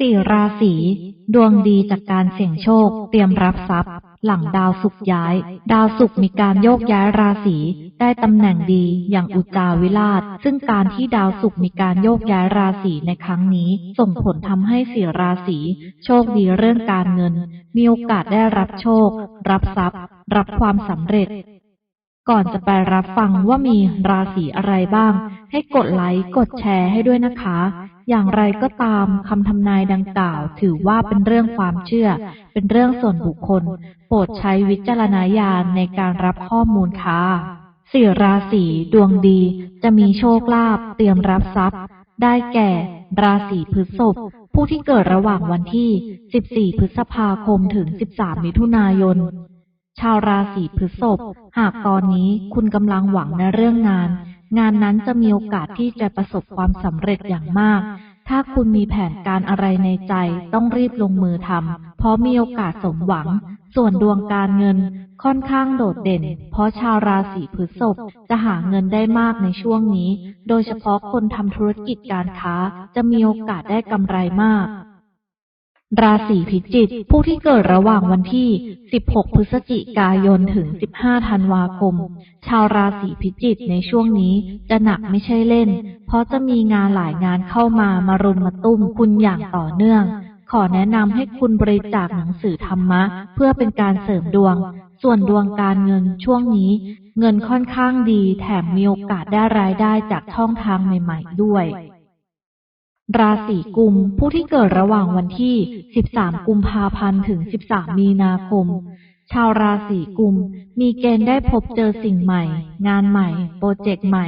สี่ราศีดวงดีจากการเสี่ยงโชค เตรียมรับทรัพย์ หลังดาวศุกย้าย ดาวศุกมีการโยกย้ายราศีได้ตำแหน่งดีอย่างอุจจาวิราช ซึ่งการที่ดาวศุกมีการโยกย้ายราศีในครั้งนี้ ส่งผลทำให้สี่ราศีโชคดีเรื่องการเงิน มีโอกาสได้รับโชค รับทรัพย์ รับความสำเร็จก่อนจะไปรับฟังว่ามีราศีอะไรบ้าง ให้กดไลค์ กดแชร์ให้ด้วยนะคะ อย่างไรก็ตามคำทำนายดังกล่าว ถือว่าเป็นเรื่องความเชื่อ เป็นเรื่องส่วนบุคคล โปรดใช้วิจารณญาณในการรับข้อมูลค่ะสี่ราศีดวงดี จะมีโชคลาภเตรียมรับทรัพย์ ได้แก่ ราศีพฤษภผู้ที่เกิดระหว่างวันที่ 14 พฤษภาคมถึง 13 มิถุนายน ชาวราศีพฤษภหากตอนนี้คุณกำลังหวังในเรื่องงาน งานนั้นจะมีโอกาสที่จะประสบความสำเร็จอย่างมาก ถ้าคุณมีแผนการอะไรในใจต้องรีบลงมือทำเพราะมีโอกาสสมหวัง ส่วนดวงการเงินค่อนข้างโดดเด่น เพราะชาวราศีพฤษภจะหาเงินได้มากในช่วงนี้ โดยเฉพาะคนทำธุรกิจการค้าจะมีโอกาสได้กำไรมาก ราศีพิจิกผู้ที่เกิดระหว่างวันที่ 16 พฤศจิกายน ถึง 15 ธันวาคม ชาวราศีพิจิกในช่วงนี้จะหนักไม่ใช่เล่น เพราะจะมีงานหลายงานเข้ามามารุมมาตุ้มคุณอย่างต่อเนื่อง ขอแนะนำให้คุณบริจาคหนังสือธรรมะ เพื่อเป็นการเสริมดวง ส่วนดวงการเงินช่วงนี้ เงินค่อนข้างดี แถมมีโอกาสได้รายได้จากช่องทางใหม่ ๆ ด้วย ราศีกุม ผู้ที่เกิดระหว่างวันที่ 13 กุมภาพันธ์ถึง 13 มีนาคม ชาวราศีกุม มีเกณฑ์ได้พบเจอสิ่งใหม่ งานใหม่ โปรเจกต์ใหม่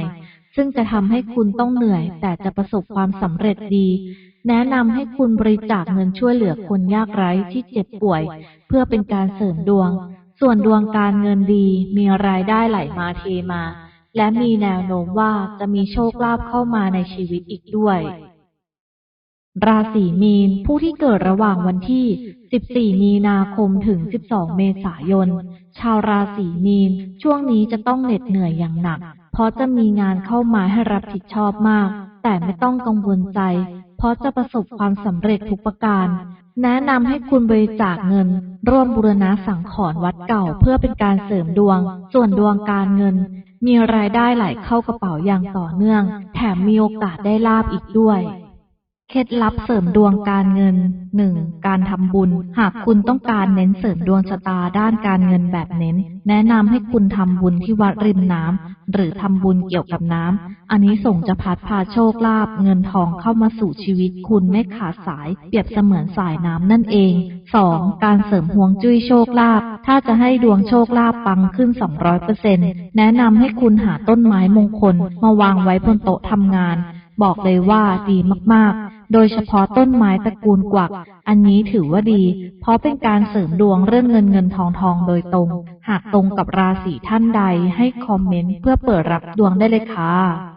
ซึ่งจะทำให้คุณต้องเหนื่อย แต่จะประสบความสำเร็จดี แนะนำให้คุณบริจาคเงินช่วยเหลือคนยากไร้ที่เจ็บป่วย เพื่อเป็นการเสริมดวง ส่วนดวงการเงินดี มีรายได้ไหลมาเทมา และมีแนวโน้มว่าจะมีโชคลาภเข้ามาในชีวิตอีกด้วย ราศีมีน ผู้ที่เกิดระหว่างวันที่ 14 มีนาคมถึง 12 เมษายน ชาวราศีมีน ช่วงนี้จะต้องเหน็ดเหนื่อยอย่างหนัก เพราะจะมีงานเข้ามาให้รับผิดชอบมาก แต่ไม่ต้องกังวลใจ เพราะจะประสบความสำเร็จทุกประการ แนะนำให้คุณบริจาคเงิน ร่วมบูรณะสังขรณ์วัดเก่าเพื่อเป็นการเสริมดวง ส่วนดวงการเงิน มีรายได้ไหลเข้ากระเป๋าอย่างต่อเนื่อง แถมมีโอกาสได้ลาบอีกด้วย เคล็ดลับเสริมดวงการเงิน 1. การทำบุญ หากคุณต้องการเน้นเสริมดวงชะตาด้านการเงินแบบเน้น แนะนำให้คุณทำบุญที่วัดริมน้ำหรือทำบุญเกี่ยวกับน้ำอันนี้ส่งจะพัดพาโชคลาภเงินทองเข้ามาสู่ชีวิตคุณไม่ขาดสาย เปรียบเสมือนสายน้ำนั่นเอง 2. การเสริมห่วงจุ้ยโชคลาภถ้าจะให้ดวงโชคลาภปังขึ้น 200%แนะนำให้คุณหาต้นไม้มงคลมาวางไว้บนโต๊ะทำงาน บอกเลยว่าดีมากๆ โดยเฉพาะต้นไม้ตระกูลกวัก อันนี้ถือว่าดี เพราะเป็นการเสริมดวงเรื่องเงินเงินทองทองโดยตรง หากตรงกับราศีท่านใดให้คอมเมนต์เพื่อเปิดรับดวงได้เลยค่ะ